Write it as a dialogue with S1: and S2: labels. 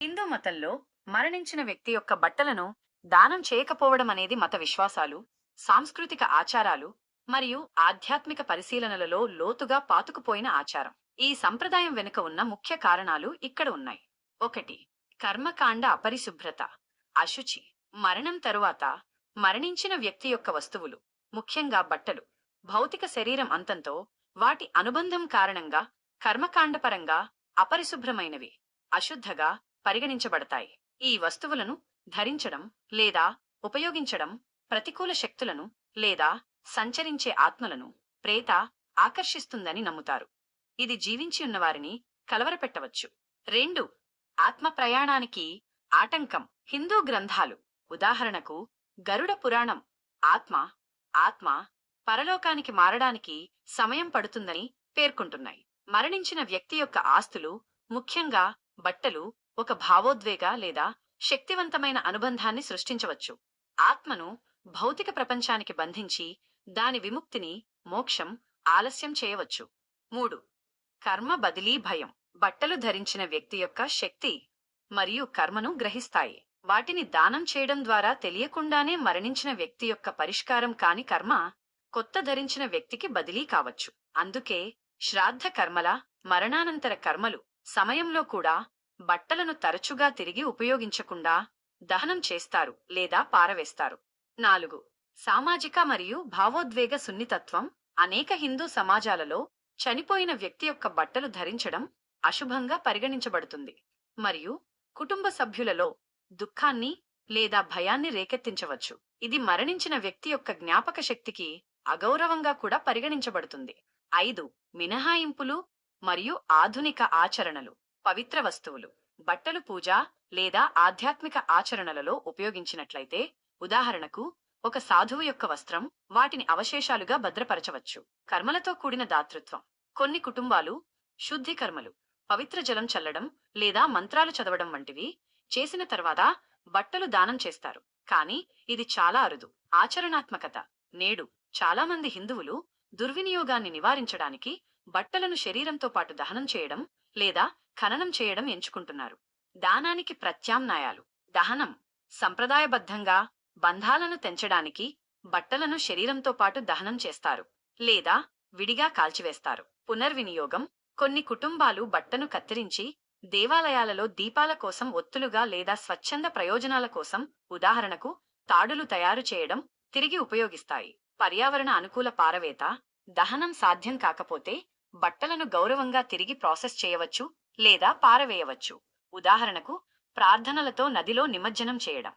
S1: హిందూ మతంలో మరణించిన వ్యక్తి యొక్క బట్టలను దానం చేయకపోవడం అనేది మత విశ్వాసాలు సాంస్కృతిక ఆచారాలు మరియు ఆధ్యాత్మిక పరిశీలనలలో లోతుగా పాతుకుపోయిన ఆచారం. ఈ సంప్రదాయం వెనుక ఉన్న ముఖ్య కారణాలు ఇక్కడ ఉన్నాయి. ఒకటి కర్మకాండ అపరిశుభ్రత అశుచి మరణం తరువాత మరణించిన వ్యక్తి యొక్క వస్తువులు ముఖ్యంగా బట్టలు భౌతిక శరీరం అంతంతో వాటి అనుబంధం కారణంగా కర్మకాండపరంగా అపరిశుభ్రమైనవి అశుద్ధగా పరిగణించబడతాయి. ఈ వస్తువులను ధరించడం లేదా ఉపయోగించడం ప్రతికూల శక్తులను లేదా సంచరించే ఆత్మలను ప్రేత ఆకర్షిస్తుందని నమ్ముతారు. ఇది జీవించి ఉన్నవారిని కలవరపెట్టవచ్చు. రెండు ఆత్మ ప్రయాణానికి ఆటంకం హిందూ గ్రంథాలు. ఉదాహరణకు గరుడ పురాణం. ఆత్మ ఆత్మ పరలోకానికి మారడానికి సమయం పడుతుందని పేర్కొంటున్నాయి. మరణించిన వ్యక్తి యొక్క ఆస్తులు ముఖ్యంగా బట్టలు ఒక భావోద్వేగ లేదా శక్తివంతమైన అనుబంధాన్ని సృష్టించవచ్చు. ఆత్మను భౌతిక ప్రపంచానికి బంధించి దాని విముక్తిని మోక్షం ఆలస్యం చేయవచ్చు. మూడు. కర్మ బదిలీ భయం. బట్టలు ధరించిన వ్యక్తి యొక్క శక్తి మరియు కర్మను గ్రహిస్తాయి. వాటిని దానం చేయడం ద్వారా తెలియకుండానే మరణించిన వ్యక్తి యొక్క పరిష్కారం కాని కర్మ కొత్త ధరించిన వ్యక్తికి బదిలీ కావచ్చు. అందుకే శ్రాద్ధ కర్మల మరణానంతర కర్మలు సమయంలో కూడా బట్టలను తరచుగా తిరిగి ఉపయోగించకుండా దహనం చేస్తారు లేదా పారవేస్తారు. నాలుగు. సామాజిక మరియు భావోద్వేగ సున్నితత్వం. అనేక హిందూ సమాజాలలో చనిపోయిన వ్యక్తి యొక్క బట్టలు ధరించడం అశుభంగా పరిగణించబడుతుంది. మరియు కుటుంబ సభ్యులలో దుఃఖాన్ని లేదా భయాన్ని రేకెత్తించవచ్చు. ఇది మరణించిన వ్యక్తి యొక్క జ్ఞాపక శక్తికి అగౌరవంగా కూడా పరిగణించబడుతుంది. ఐదు. మినహాయింపులు మరియు ఆధునిక ఆచరణలు. పవిత్ర వస్తువులు. బట్టలు పూజ లేదా ఆధ్యాత్మిక ఆచరణలలో ఉపయోగించినట్లయితే ఉదాహరణకు ఒక సాధువు యొక్క వస్త్రం వాటిని అవశేషాలుగా భద్రపరచవచ్చు. కర్మలతో కూడిన దాతృత్వం. కొన్ని కుటుంబాలు శుద్ధి కర్మలు పవిత్ర జలం చల్లడం లేదా మంత్రాలు చదవడం వంటివి చేసిన తర్వాత బట్టలు దానం చేస్తారు. కానీ ఇది చాలా అరుదు ఆచరణాత్మకత. నేడు చాలామంది హిందువులు దుర్వినియోగాన్ని నివారించడానికి బట్టలను శరీరంతో పాటు దహనం చేయడం లేదా ఖననం చేయడం ఎంచుకుంటున్నారు. దానానికి ప్రత్యామ్నాయాలు దహనం సంప్రదాయబద్ధంగా బంధాలను తెంచడానికి బట్టలను శరీరంతో పాటు దహనం చేస్తారు లేదా విడిగా కాల్చివేస్తారు. పునర్వినియోగం కొన్ని కుటుంబాలు బట్టను కత్తిరించి దేవాలయాలలో దీపాల కోసం ఒత్తులుగా లేదా స్వచ్ఛంద ప్రయోజనాల కోసం ఉదాహరణకు తాడులు తయారు చేయడం తిరిగి ఉపయోగిస్తాయి. పర్యావరణ అనుకూల పారవేత దహనం సాధ్యం కాకపోతే బట్టలను గౌరవంగా తిరిగి ప్రాసెస్ చేయవచ్చు లేదా పారవేయవచ్చు. ఉదాహరణకు ప్రార్థనలతో నదిలో నిమజ్జనం చేయడం.